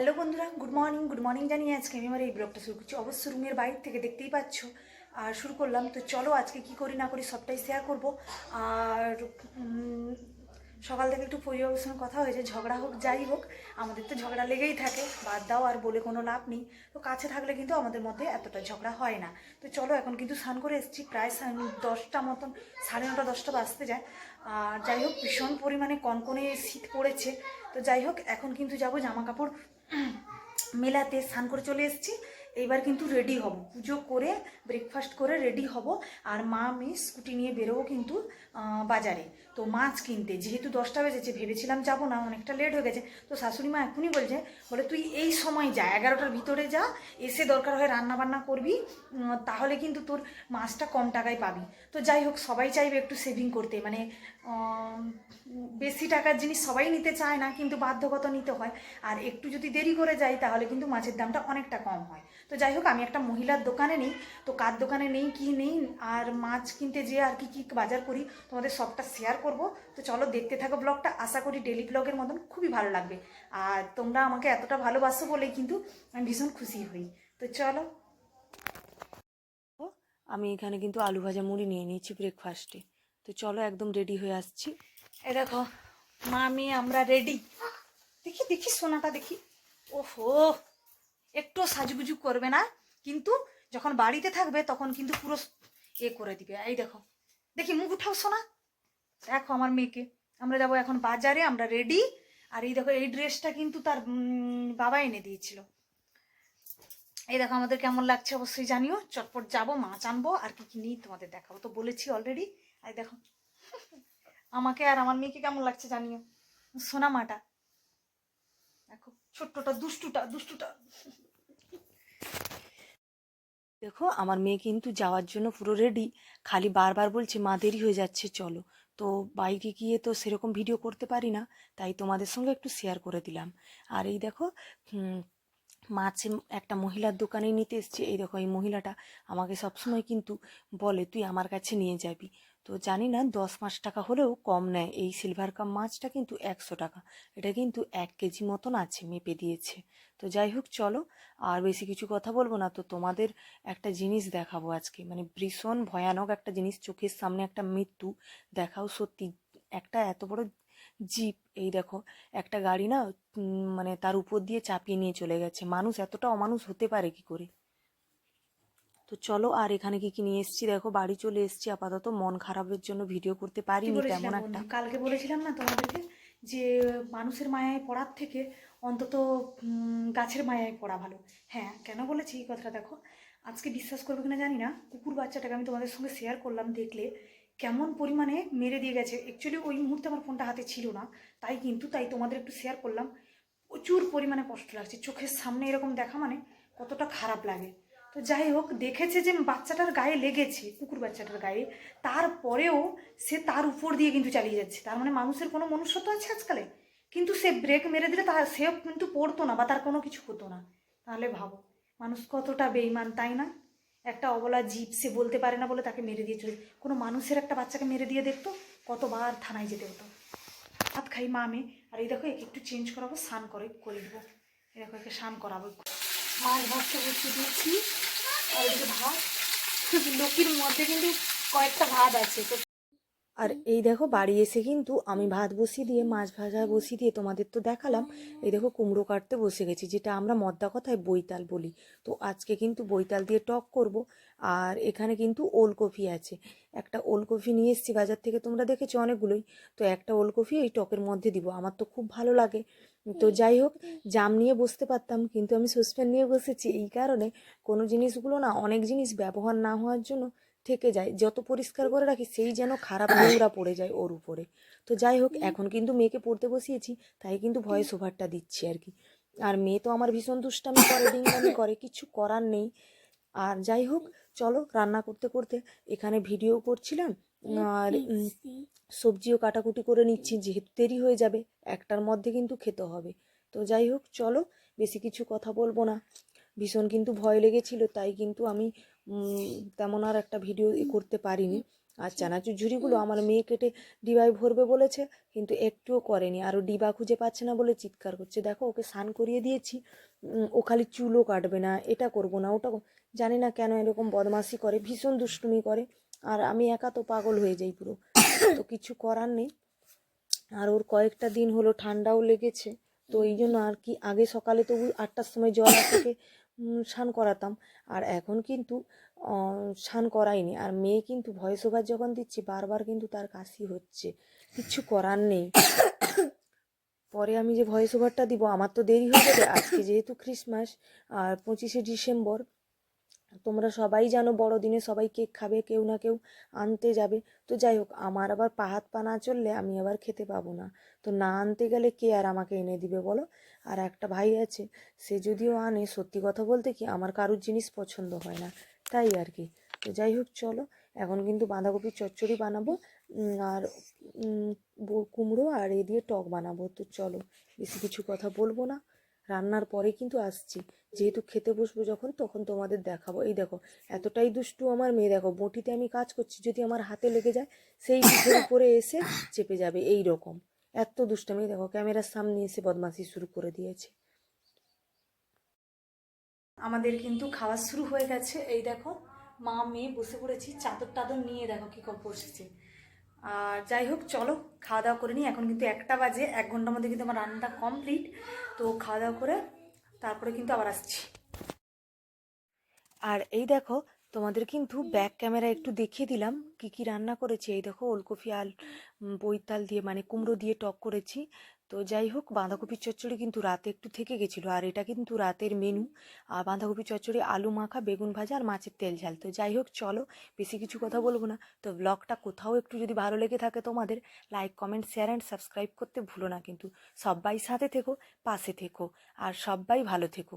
Hello বন্ধুরা, good morning good morning জানিয়ে আজকে আমি আমার এই ব্লগটা শুরু করছি। অবশ্য রুমের বাইরে থেকে দেখতেই পাচ্ছ। আর শুরু করলাম, তো চলো আজকে কি করি না করি সবটাই শেয়ার করব। আর সকাল থেকে একটু পরিবারের সঙ্গে কথা হয়েছে, ঝগড়া হোক, যাই হোক, আমাদের তো ঝগড়া লেগেই থাকে, বাদ দাও আর বলে কোনো লাভ নেই। তো কাছে থাকলে কিন্তু আমাদের মধ্যে এতটা ঝগড়া হয় না। তো চলো এখন কিন্তু স্নান করে এসেছি, প্রায় দশটা মতন, সাড়ে নটা, দশটা বাজতে যায়। আর যাই হোক, ভীষণ পরিমাণে কনকনে শীত পড়েছে। তো যাই হোক, এখন কিন্তু যাব জামা কাপড় মেলাতে স্নান করে চলে এসেছি। এইবার কিন্তু রেডি হব। পুজো করে ব্রেকফাস্ট করে রেডি হব। আর মা আমি স্কুটি নিয়ে বেরোবো কিন্তু বাজারে। তো মাছ কিনতে, যেহেতু দশটা বেজেছে, ভেবেছিলাম যাব না, অনেকটা লেট হয়ে গেছে। তো শাশুড়ি মা এখনই বলছে, বলে, তুই এই সময় যা, এগারোটার ভিতরে যা, এসে দরকার হয় রান্না বান্না করবি তাহলে কিন্তু তোর মাছটা কম টাকায় পাবি। তো যাই হোক, সবাই চাইবে একটু সেভিং করতে। মানে বেশি টাকার জিনিস সবাই নিতে চায় না, কিন্তু বাধ্যগত নিতে হয়। আর একটু যদি দেরি করে যাই, তাহলে কিন্তু মাছের দামটা অনেকটা কম হয়। তো যাই হোক আমি একটা মহিলার দোকানে নেই। তো কার দোকানে নেই কি নেই আর মাছ কিনতে যেয়ে আর কি কি বাজার করি তোমাদের সবটা শেয়ার করব। তো চলো দেখতে থাকো ব্লগটা আশা করি ডেলি ব্লগের মতন খুবই ভালো লাগবে। আর তোমরা আমাকে এতটা ভালোবাসো বলেই কিন্তু আমি ভীষণ খুশি হই। তো চলো। আমি এখানে কিন্তু আলু ভাজা মুড়ি নিয়ে নিয়েছি ব্রেকফাস্টে তো চলো একদম রেডি হয়ে আসছি। এ দেখো মা আমি আমরা রেডি দেখি দেখি সোনাটা দেখি। ওহো একটু সাজুগুজু করবে না, কিন্তু যখন বাড়িতে থাকবে তখন কিন্তু পুরো এ করে দিবে। এই দেখো, দেখি মুখ উঠাও সোনা। দেখো আমার মেয়েকে, আমরা যাব এখন বাজারে, আমরা রেডি আর এই দেখো, এই ড্রেসটা কিন্তু তার বাবা এনে দিয়েছিল। এই দেখো আমাদের কেমন লাগছে অবশ্যই জানিও। চটপট যাব, মাছ আনব, আর কি কি নিই তোমাদের দেখাবো। তো বলেছি অলরেডি এই দেখো, আমাকে আর আমার মেয়েকে কেমন লাগছে জানিও। সোনা মাটা। ছোট্টটা, দুষ্টুটা দুষ্টুটা। দেখো, আমার মেয়ে কিন্তু যাওয়ার জন্য পুরো রেডি খালি বারবার বলছে, মা, দেরি হয়ে যাচ্ছে, চলো। তো বাইকে গিয়ে তো সেরকম ভিডিও করতে পারি না, তাই তোমাদের সঙ্গে একটু শেয়ার করে দিলাম। আর এই দেখো মাছ একটা মহিলার দোকানে নিতে এসছে। এই দেখো, এই মহিলাটা আমাকে সবসময় কিন্তু বলে, তুই আমার কাছে নিয়ে যাবি। তো জানি না, দশ পাঁচ টাকা হলেও কম নেয়। এই সিলভার কাপ মাছটা কিন্তু একশো টাকা। এটা কিন্তু এক কেজি মতন আছে, মেপে দিয়েছে। তো যাই হোক, চলো। আর বেশি কিছু কথা বলব না। তো তোমাদের একটা জিনিস দেখাবো আজকে। মানে ভীষণ ভয়ানক একটা জিনিস। চোখের সামনে একটা মৃত্যু। দেখাও সত্যি। একটা এত বড় জিপ। এই দেখো, একটা গাড়ি না মানে তার উপর দিয়ে চাপিয়ে নিয়ে চলে গেছে। মানুষ এতটা অমানুষ হতে পারে কি করে? তো চলো আর এখানে কি কি নিয়ে এসেছি? দেখো বাড়ি চলে এসেছি। আপাতত মন খারাপের জন্য ভিডিও করতে পারিনি তেমন একটা। কালকে বলেছিলাম না তোমাদেরকে যে মানুষের মায়ায় পড়ার থেকে অন্তত গাছের মায়ায় পড়া ভালো। হ্যাঁ কেন বলেছি এই কথাটা দেখো? আজকে বিশ্বাস করবে কিনা জানি না। কুকুর বাচ্চাটাকে আমি তোমাদের সঙ্গে শেয়ার করলাম দেখলে কেমন পরিমাণে মেরে দিয়ে গেছে। অ্যাকচুয়ালি ওই মুহূর্তে আমার ফোনটা হাতে ছিল না তাই কিন্তু তাই তোমাদের একটু শেয়ার করলাম। প্রচুর পরিমাণে কষ্ট লাগছে। চোখের সামনে এরকম দেখা মানে কতটা খারাপ লাগে। তো যাই হোক, দেখেছে যে বাচ্চাটার গায়ে লেগেছে, কুকুর বাচ্চাটার গায়ে। তারপরেও সে তার উপর দিয়ে কিন্তু চালিয়ে যাচ্ছে। তার মানে মানুষের কোনো মনুষ্যত্ব আছে আজকালে? কিন্তু সে ব্রেক মেরে দিলে তার সেও কিন্তু পড়তো না বা তার কোনো কিছু হতো না। তাহলে ভাবো, মানুষ কতটা বেইমান তাই না? একটা অবলা জীব সে বলতে পারে না বলে তাকে মেরে দিয়ে চলে কোনো মানুষের একটা বাচ্চাকে মেরে দিয়ে দেখতো, কতবার থানায় যেতে হতো। ভাত খাই মা আমি। আর এই দেখো, একে একটু চেঞ্জ করাবো, স্নান করে করে দেবো এই দেখো, একে স্নান করাবো। মাছ ভাতটা বসিয়ে দিয়েছি। আর ওদিকে ভাত লক্ষ্মীর মধ্যে কিন্তু কয়েকটা ভাত আছে তো আর এই দেখো বাড়ি এসে কিন্তু আমি ভাত বসিয়ে দিয়ে, মাছ ভাজা বসিয়ে দিয়ে তোমাদের তো দেখালাম, এই দেখো কুমড়ো কাটতে বসে গেছি, যেটা আমরা মদ্দা কথায় বৈতাল বলি। তো আজকে কিন্তু বৈতাল দিয়ে টক করব, আর এখানে কিন্তু ওলকপি আছে। একটা ওলকপি নিয়ে এসেছি বাজার থেকে, তোমরা দেখেছ অনেকগুলোই, তো একটা ওলকপি এই টকের মধ্যে দিব, আমার তো খুব ভালো লাগে। তো যাই হোক, জাম নিয়ে বসতে পারতাম, কিন্তু আমি সসপ্যান নিয়ে বসেছি, এই কারণে কোনো জিনিসগুলো না, অনেক জিনিস ব্যবহার না হওয়ার জন্য থেকে যায় যত পরিষ্কার করে রাখি সেই যেন খারাপ নোংরা পড়ে যায় ওর উপরে। তো যাই হোক এখন কিন্তু মেয়েকে পড়তে বসিয়েছি তাই কিন্তু ভয়েস ওভারটা দিচ্ছি আর কি। আর মেয়ে তো আমার ভীষণ দুষ্টামি করে ডিঙ্গামি করে কিছু করার নেই। আর যাই হোক চলো রান্না করতে করতে এখানে ভিডিও করছিলাম আর সবজিও কাটাকুটি করে নিচ্ছি যেহেতু দেরি হয়ে যাবে একটার মধ্যে কিন্তু খেতে হবে। তো যাই হোক চলো বেশি কিছু কথা বলব না। ভীষণ কিন্তু ভয় লেগেছিল তাই কিন্তু আমি তেমন আর একটা ভিডিও করতে পারিনি। আর চানাচুর ঝুড়িগুলো আমার মেয়ে কেটে ডিবায় ভরবে বলেছে কিন্তু একটুও করেনি। আর ও ডিবা খুঁজে পাচ্ছে না বলে চিৎকার করছে। দেখো ওকে স্নান করিয়ে দিয়েছি ও খালি চুলও কাটবে না এটা করব না ওটা জানি না কেন এরকম বদমাশি করে ভীষণ দুষ্টুমি করে। আর আমি একা তো পাগল হয়ে যাই পুরো। তো কিছু করার নেই। আর ওর কয়েকটা দিন হলো ঠান্ডাও লেগেছে। তো এই জন্য আর কি আগে সকালে তবু আটটার সময় জল থেকে স্নান করাতাম। আর এখন কিন্তু স্নান করাইনি। আর মেয়ে কিন্তু ভয়েস ওভার যখন দিচ্ছি, বারবার কিন্তু তার কাশি হচ্ছে। কিচ্ছু করার নেই। পরে আমি যে ভয়েস ওভারটা দিব, আমার তো দেরি হয়ে যাবে। আজকে যেহেতু ক্রিসমাস আর পঁচিশে ডিসেম্বর তোমরা সবাই জানো বড়দিনে সবাই কেক খাবে, কেউ না কেউ আনতে যাবে। তো যাই হোক, আমার আবার পা হাত পা না চললে আমি আবার খেতে পাবো না। তো না আনতে গেলে কে আর আমাকে এনে দিবে বলো? আর একটা ভাই আছে, সে যদিও আনে, সত্যি কথা বলতে কি আমার কারুর জিনিস পছন্দ হয় না, তাই আর কি। তো যাই হোক, চলো, এখন কিন্তু বাঁধাকপির চচ্চড়ি বানাবো আর কুমড়ো আর এ দিয়ে টক বানাবো। তো চলো, বেশি কিছু কথা বলব না। রান্নার পরে কিন্তু আসছি। যেহেতু খেতে বসবো যখন, তখন তোমাদের দেখাবো। এই দেখো, এতটাই দুষ্টু আমার মেয়ে। দেখো, বটিতে আমি কাজ করছি, যদি আমার হাতে লেগে যায়, সেই পিঠের উপরে এসে চেপে যাবে। এই রকম। এত দুষ্টামি। দেখো, ক্যামেরার সামনে এসে বদমাশি শুরু করে দিয়েছে। আমাদের কিন্তু খাওয়া শুরু হয়ে গেছে। এই দেখো, মা মেয়ে বসে পড়েছি চাদর টাদর নিয়ে। দেখো, কি করে বসেছে। আর যাই হোক, চলো খাওয়া দাওয়া করে নিই। এখন কিন্তু একটা বাজে, এক ঘণ্টার মধ্যে কিন্তু আমার রান্নাটা কমপ্লিট তো খাওয়া দাওয়া করে তারপরে কিন্তু আবার আসছি। আর এই দেখো, তোমাদের কিন্তু ব্যাক ক্যামেরা একটু দেখিয়ে দিলাম কি কি রান্না করেছি। এই দেখো, ওলকপি আল বইতাল দিয়ে মানে কুমড়ো দিয়ে টক করেছি। তো যাই হোক, বাঁধাকপির চচ্চড়ি কিন্তু রাতে একটু থেকে গেছিল। আর এটা কিন্তু রাতের মেনু আর বাঁধাকপির চচ্চড়ি, আলু মাখা, বেগুন ভাজা আর মাছের তেল ঝাল। তো যাই হোক, চলো, বেশি কিছু কথা বলব না। তো ব্লগটা কোথাও একটু যদি ভালো লেগে থাকে তোমাদের like comment share and subscribe করতে ভুলো না। কিন্তু সবাই সাথে থেকো, পাশে থেকো। আর সবাই ভালো থেকো।